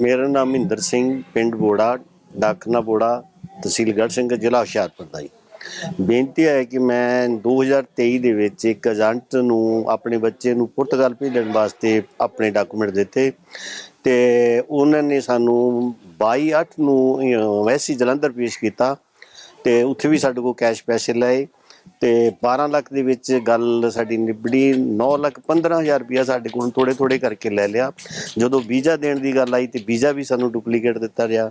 ਮੇਰਾ ਨਾਮ ਮਹਿੰਦਰ ਸਿੰਘ ਪਿੰਡ ਬੋੜਾ ਡਾਕਨਾ ਬੋੜਾ ਤਹਿਸੀਲ ਗੜ੍ਹ ਸਿੰਘ ਜ਼ਿਲ੍ਹਾ ਹੁਸ਼ਿਆਰਪੁਰ ਦਾ ਜੀ। ਬੇਨਤੀ ਹੈ ਕਿ ਮੈਂ 2023 ਦੇ ਵਿੱਚ ਇੱਕ ਏਜੰਟ ਨੂੰ ਆਪਣੇ ਬੱਚੇ ਨੂੰ ਪੁਰਤਗਾਲ ਭੇਜਣ ਵਾਸਤੇ ਆਪਣੇ ਡਾਕੂਮੈਂਟ ਦਿੱਤੇ ਤੇ ਉਹਨਾਂ ਨੇ ਸਾਨੂੰ 22/8 ਨੂੰ ਅਹ, ਵੈਸੀ ਜਲੰਧਰ ਪੇਸ਼ ਕੀਤਾ ਤੇ ਉੱਥੇ ਵੀ ਸਾਡੇ ਕੋਲ ਕੈਸ਼ ਪੈਸੇ ਲਏ। ਤੇ 12 ਲੱਖ ਦੇ ਵਿੱਚ ਗੱਲ ਸਾਡੀ ਨਿਬੜੀ 9 ਲੱਖ 15000 ਰੁਪਇਆ ਸਾਡੇ ਕੋਲ ਥੋੜੇ ਥੋੜੇ ਕਰਕੇ ਲੈ ਲਿਆ। ਜਦੋਂ ਵੀਜ਼ਾ ਦੇਣ ਦੀ ਗੱਲ ਆਈ ਤੇ ਵੀਜ਼ਾ ਵੀ ਸਾਨੂੰ ਡੁਪਲੀਕੇਟ ਦਿੱਤਾ ਗਿਆ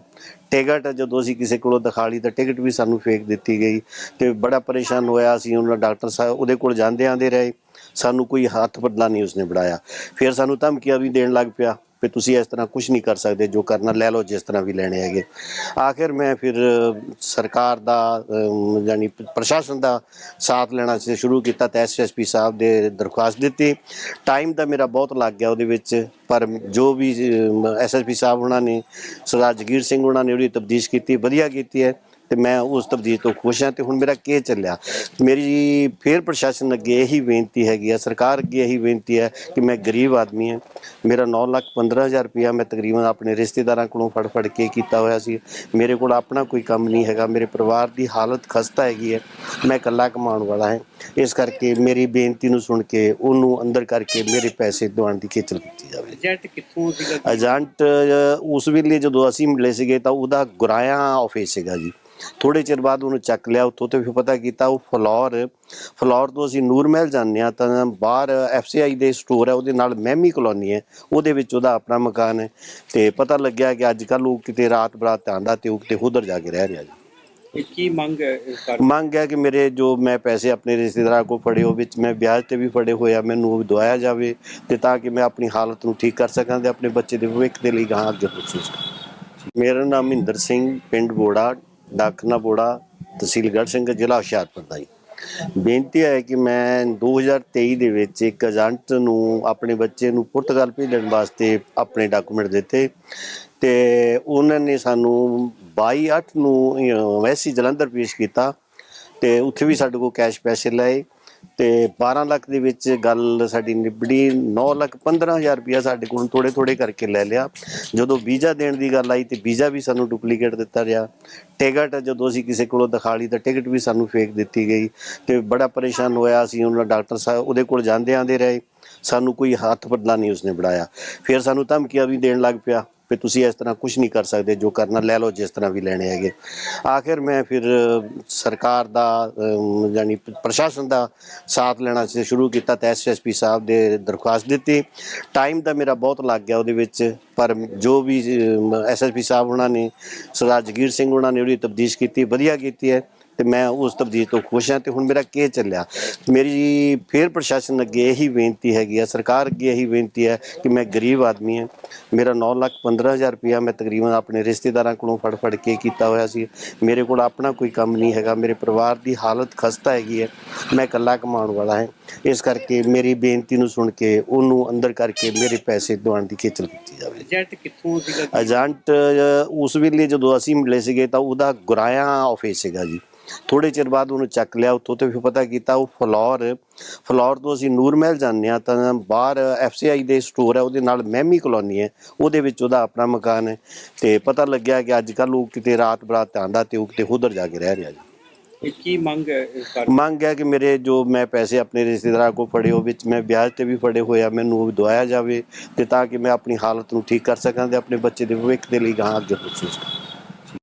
ਟਿਕਟ ਜਦੋਂ ਅਸੀਂ ਕਿਸੇ ਕੋਲੋਂ ਦਿਖਾ ਲਈ ਤਾਂ ਟਿਕਟ ਵੀ ਸਾਨੂੰ ਫੇਕ ਦਿੱਤੀ ਗਈ ਤੇ ਬੜਾ ਪਰੇਸ਼ਾਨ ਹੋਇਆ ਅਸੀਂ ਉਹਨਾਂ ਡਾਕਟਰ ਸਾਹਿਬ ਉਹਦੇ ਕੋਲ ਜਾਂਦੇ ਆਂਦੇ ਰਹੇ। ਸਾਨੂੰ ਕੋਈ ਹੱਥ ਪੱਲਾ ਨਹੀਂ ਉਸਨੇ ਬੜਾਇਆ ਫਿਰ ਸਾਨੂੰ ਧਮਕੀਆਂ ਵੀ ਦੇਣ ਲੱਗ ਪਿਆ। ਵੀ ਤੁਸੀਂ ਇਸ ਤਰ੍ਹਾਂ ਕੁਝ ਨਹੀਂ ਕਰ ਸਕਦੇ, ਜੋ ਕਰਨਾ ਲੈ ਲਓ, ਜਿਸ ਤਰ੍ਹਾਂ ਵੀ ਲੈਣੇ ਹੈਗੇ। ਆਖਿਰ ਮੈਂ ਫਿਰ, ਸਰਕਾਰ ਦਾ ਯਾਨੀ ਪ੍ਰਸ਼ਾਸਨ ਦਾ ਸਾਥ ਲੈਣਾ ਸ਼ੁਰੂ ਕੀਤਾ ਤੇ ਐਸਐਸਪੀ ਸਾਹਿਬ ਦੇ ਦਰਖਾਸਤ ਦਿੱਤੀ। ਟਾਈਮ ਤਾਂ ਮੇਰਾ ਬਹੁਤ ਲੱਗ ਗਿਆ ਉਹਦੇ ਵਿੱਚ, ਪਰ ਜੋ ਵੀ ਐਸਐਸਪੀ ਸਾਹਿਬ ਉਹਨਾਂ ਨੇ, ਸਰਦਾਰ ਜਗੀਰ ਸਿੰਘ ਉਹਨਾਂ ਨੇ ਉਹਦੀ ਤਬਦੀਸ਼ ਕੀਤੀ, ਵਧੀਆ ਕੀਤੀ ਹੈ। ਤੇ ਮੈਂ ਉਸ ਤਬਦੀਲ ਤੋਂ ਖੁਸ਼ ਹਾਂ ਤੇ ਹੁਣ ਮੇਰਾ ਕੀ ਚੱਲਿਆ? ਮੇਰੀ ਫੇਰ ਪ੍ਰਸ਼ਾਸਨ ਅੱਗੇ ਇਹੀ ਬੇਨਤੀ ਹੈਗੀ ਆ ਸਰਕਾਰ ਅੱਗੇ ਇਹੀ ਬੇਨਤੀ ਹੈ ਕਿ ਮੈਂ ਗਰੀਬ ਆਦਮੀ ਹਾਂ। ਮੇਰਾ 9 ਲੱਖ 15000 ਰੁਪਇਆ ਮੈਂ ਤਕਰੀਬਨ ਆਪਣੇ ਰਿਸ਼ਤੇਦਾਰਾਂ ਕੋਲੋਂ ਫੜ ਫੜ ਕੇ ਕੀਤਾ ਹੋਇਆ ਸੀ। ਮੇਰੇ ਕੋਲ ਆਪਣਾ ਕੋਈ ਕੰਮ ਨਹੀਂ ਹੈਗਾ ਮੇਰੇ ਪਰਿਵਾਰ ਦੀ ਹਾਲਤ ਖਸਤਾ ਹੈਗੀ ਹੈ ਮੈਂ ਇਕੱਲਾ ਕਮਾਉਣ ਵਾਲਾ ਹਾਂ। ਇਸ ਕਰਕੇ ਮੇਰੀ ਬੇਨਤੀ ਨੂੰ ਸੁਣ ਕੇ ਉਹਨੂੰ ਅੰਦਰ ਕਰਕੇ ਮੇਰੇ ਪੈਸੇ ਦਿਵਾਉਣ ਦੀ ਖੇਚਲ ਕੀਤੀ ਜਾਵੇ। ਏਜੰਟ ਕਿੱਥੋਂ ਸੀਗਾ ਏਜੰਟ ਉਸ ਵੇਲੇ ਜਦੋਂ ਅਸੀਂ ਮਿਲੇ ਸੀਗੇ ਤਾਂ ਉਹਦਾ ਗੁਰਾਇਆ ਆਫਿਸ ਸੀਗਾ ਜੀ। ਥੋੜੇ ਚਿਰ ਬਾਅਦ ਉਹਨੂੰ ਚੱਕ ਲਿਆ ਉੱਥੋਂ ਤੇ ਫਿਰ ਪਤਾ ਕੀਤਾ ਉਹ ਫਲੋਰ ਫਲੋਰ ਤੋਂ ਅਸੀਂ ਨੂਰ ਮਹਿਲ ਜਾਂਦੇ ਆ ਤਾਂ ਬਾਹਰ ਐਫਸੀਆਈ ਦੇ ਸਟੋਰ ਹੈ ਉਹਦੇ ਨਾਲ ਮਹਿਮੀ ਕਲੋਨੀ ਹੈ ਉਹਦੇ ਵਿੱਚ ਉਹਦਾ ਆਪਣਾ ਮਕਾਨ ਹੈ ਤੇ ਪਤਾ ਲੱਗਿਆ ਕਿ ਅੱਜ ਕੱਲ ਉਹ ਕਿਤੇ ਰਾਤ ਬਰਾਤ ਆਂਦਾ ਤੇ ਉਹ ਕਿਤੇ ਉਧਰ ਜਾ ਕੇ ਰਹਿ ਰਿਹਾ ਜੀ। ਕੀ ਮੰਗ ਹੈ ਇਸ ਮੰਗ ਹੈ ਕਿ ਮੇਰੇ ਜੋ ਮੈਂ ਪੈਸੇ ਆਪਣੇ ਰਿਸ਼ਤੇਦਾਰਾਂ ਕੋਲ ਫੜੇ ਉਹ ਵਿੱਚ ਮੈਂ ਵਿਆਜ ਤੇ ਵੀ ਫੜੇ ਹੋਇਆ ਮੈਨੂੰ ਉਹ ਦਵਾਇਆ ਜਾਵੇ ਤੇ ਤਾਂ ਕਿ ਮੈਂ ਆਪਣੀ ਹਾਲਤ ਨੂੰ ਠੀਕ ਕਰ ਸਕਾਂ ਤੇ ਆਪਣੇ ਬੱਚੇ ਦੇ ਭਵਿੱਖ ਦੇ ਲਈ ਗਾਂ ਅੱਗੇ ਪੁੱਛ ਸਕਾਂ ਮੇਰਾ ਨਾਮ ਮਹਿੰਦਰ ਸਿੰਘ ਪਿੰਡ ਬੋੜਾ ਡਾਕਨਾ ਬੋੜਾ ਤਹਿਸੀਲ ਗੜ੍ਹ ਸਿੰਘ ਜ਼ਿਲ੍ਹਾ ਹੁਸ਼ਿਆਰਪੁਰ ਦਾ ਜੀ। ਬੇਨਤੀ ਹੈ ਕਿ ਮੈਂ 2023 ਦੇ ਵਿੱਚ ਇੱਕ ਏਜੰਟ ਨੂੰ ਆਪਣੇ ਬੱਚੇ ਨੂੰ ਪੁਰਤਗਾਲ ਭੇਜਣ ਵਾਸਤੇ ਆਪਣੇ ਡਾਕੂਮੈਂਟ ਦਿੱਤੇ ਤੇ ਉਹਨਾਂ ਨੇ ਸਾਨੂੰ 22/8 ਨੂੰ ਅਹ, ਵੈਸੀ ਜਲੰਧਰ ਪੇਸ਼ ਕੀਤਾ ਤੇ ਉੱਥੇ ਵੀ ਸਾਡੇ ਕੋਲ ਕੈਸ਼ ਪੈਸੇ ਲਏ। ਤੇ 12 ਲੱਖ ਦੇ ਵਿੱਚ ਗੱਲ ਸਾਡੀ ਨਿਬੜੀ 9 ਲੱਖ 15000 ਰੁਪਇਆ ਸਾਡੇ ਕੋਲ ਥੋੜੇ ਥੋੜੇ ਕਰਕੇ ਲੈ ਲਿਆ। ਜਦੋਂ ਵੀਜ਼ਾ ਦੇਣ ਦੀ ਗੱਲ ਆਈ ਤੇ ਵੀਜ਼ਾ ਵੀ ਸਾਨੂੰ ਡੁਪਲੀਕੇਟ ਦਿੱਤਾ ਗਿਆ ਟਿਕਟ ਜਦੋਂ ਅਸੀਂ ਕਿਸੇ ਕੋਲੋਂ ਦਿਖਾ ਲਈ ਤਾਂ ਟਿਕਟ ਵੀ ਸਾਨੂੰ ਫੇਕ ਦਿੱਤੀ ਗਈ ਤੇ ਬੜਾ ਪਰੇਸ਼ਾਨ ਹੋਇਆ ਅਸੀਂ ਉਹਨਾਂ ਡਾਕਟਰ ਸਾਹਿਬ ਉਹਦੇ ਕੋਲ ਜਾਂਦੇ ਆਂਦੇ ਰਹੇ। ਸਾਨੂੰ ਕੋਈ ਹੱਥ ਪੱਲਾ ਨਹੀਂ ਉਸਨੇ ਬੜਾਇਆ ਫਿਰ ਸਾਨੂੰ ਧਮਕੀਆਂ ਵੀ ਦੇਣ ਲੱਗ ਪਿਆ। ਵੀ ਤੁਸੀਂ ਇਸ ਤਰ੍ਹਾਂ ਕੁਝ ਨਹੀਂ ਕਰ ਸਕਦੇ, ਜੋ ਕਰਨਾ ਲੈ ਲਓ ਜਿਸ ਤਰ੍ਹਾਂ ਵੀ ਲੈਣੇ ਹੈਗੇ। ਆਖਿਰ ਮੈਂ ਫਿਰ ਸਰਕਾਰ ਦਾ ਯਾਨੀ ਪ੍ਰਸ਼ਾਸਨ ਦਾ ਸਾਥ ਲੈਣਾ ਸ਼ੁਰੂ ਕੀਤਾ, ਤੇ ਐਸਐਸਪੀ ਸਾਹਿਬ ਦੇ ਦਰਖਾਸਤ ਦਿੱਤੀ। ਟਾਈਮ ਤਾਂ ਮੇਰਾ ਬਹੁਤ ਲੱਗ ਗਿਆ ਉਹਦੇ ਵਿੱਚ, ਪਰ ਜੋ ਵੀ ਐਸਐਸਪੀ ਸਾਹਿਬ ਉਹਨਾਂ ਨੇ, ਸਰਦਾਰ ਜਗੀਰ ਸਿੰਘ ਉਹਨਾਂ ਨੇ ਉਹਦੀ ਤਬਦੀਸ਼ ਕੀਤੀ, ਵਧੀਆ ਕੀਤੀ ਹੈ। ਤੇ ਮੈਂ ਉਸ ਤਬਦੀਲ ਤੋਂ ਖੁਸ਼ ਹਾਂ ਤੇ ਹੁਣ ਮੇਰਾ ਕੀ ਚੱਲਿਆ। ਮੇਰੀ ਫੇਰ ਪ੍ਰਸ਼ਾਸਨ ਅੱਗੇ ਇਹੀ ਬੇਨਤੀ ਹੈਗੀ ਆ ਸਰਕਾਰ ਅੱਗੇ ਇਹੀ ਬੇਨਤੀ ਹੈ ਕਿ ਮੈਂ ਗਰੀਬ ਆਦਮੀ ਹਾਂ। ਮੇਰਾ 9 ਲੱਖ 15000 ਰੁਪਇਆ ਮੈਂ ਤਕਰੀਬਨ ਆਪਣੇ ਰਿਸ਼ਤੇਦਾਰਾਂ ਕੋਲੋਂ ਫੜ ਫੜ ਕੇ ਕੀਤਾ ਹੋਇਆ ਸੀ। ਮੇਰੇ ਕੋਲ ਆਪਣਾ ਕੋਈ ਕੰਮ ਨਹੀਂ ਹੈਗਾ ਮੇਰੇ ਪਰਿਵਾਰ ਦੀ ਹਾਲਤ ਖਸਤਾ ਹੈਗੀ ਹੈ ਮੈਂ ਇਕੱਲਾ ਕਮਾਉਣ ਵਾਲਾ ਹਾਂ। ਇਸ ਕਰਕੇ ਮੇਰੀ ਬੇਨਤੀ ਨੂੰ ਸੁਣ ਕੇ ਉਹਨੂੰ ਅੰਦਰ ਕਰਕੇ ਮੇਰੇ ਪੈਸੇ ਦਿਵਾਉਣ ਦੀ ਖੇਚਲ ਕੀਤੀ ਜਾਵੇ। ਏਜੰਟ ਕਿੱਥੋਂ ਸੀਗਾ ਏਜੰਟ ਉਸ ਵੇਲੇ ਜਦੋਂ ਅਸੀਂ ਮਿਲੇ ਸੀਗੇ ਤਾਂ ਉਹਦਾ ਗੁਰਾਇਆ ਆਫਿਸ ਸੀਗਾ ਜੀ। ਥੋੜੇ ਚਿਰ ਬਾਅਦ ਉਹਨੂੰ ਚੱਕ ਲਿਆ ਉੱਥੋਂ ਤੇ ਫਿਰ ਪਤਾ ਕੀਤਾ ਉਹ ਫਲੋਰ ਫਲੋਰ ਤੋਂ ਅਸੀਂ ਨੂਰ ਮਹਿਲ ਜਾਂਦੇ ਆ ਤਾਂ ਬਾਹਰ ਐਫਸੀਆਈ ਦੇ ਸਟੋਰ ਹੈ ਉਹਦੇ ਨਾਲ ਮਹਿਮੀ ਕਲੋਨੀ ਹੈ ਉਹਦੇ ਵਿੱਚ ਉਹਦਾ ਆਪਣਾ ਮਕਾਨ ਹੈ ਤੇ ਪਤਾ ਲੱਗਿਆ ਕਿ ਅੱਜ ਕੱਲ ਉਹ ਕਿਤੇ ਰਾਤ ਬਰਾਤ ਆਂਦਾ ਤੇ ਉਹ ਕਿਤੇ ਉਧਰ ਜਾ ਕੇ ਰਹਿ ਰਿਹਾ ਜੀ। ਕੀ ਮੰਗ ਹੈ ਇਸ ਕਰ ਮੰਗ ਹੈ ਕਿ ਮੇਰੇ ਜੋ ਮੈਂ ਪੈਸੇ ਆਪਣੇ ਰਿਸ਼ਤੇਦਾਰਾਂ ਕੋਲ ਫੜੇ ਉਹ ਵਿੱਚ ਮੈਂ ਵਿਆਜ ਤੇ ਵੀ ਫੜੇ ਹੋਇਆ ਮੈਨੂੰ ਉਹ ਦਵਾਇਆ ਜਾਵੇ ਤੇ ਤਾਂ ਕਿ ਮੈਂ ਆਪਣੀ ਹਾਲਤ ਨੂੰ ਠੀਕ ਕਰ ਸਕਾਂ ਤੇ ਆਪਣੇ ਬੱਚੇ ਦੇ ਭਵਿੱਖ ਦੇ ਲਈ ਗਾਂ ਅੱਗੇ ਪੁੱਛ ਸਕਾਂ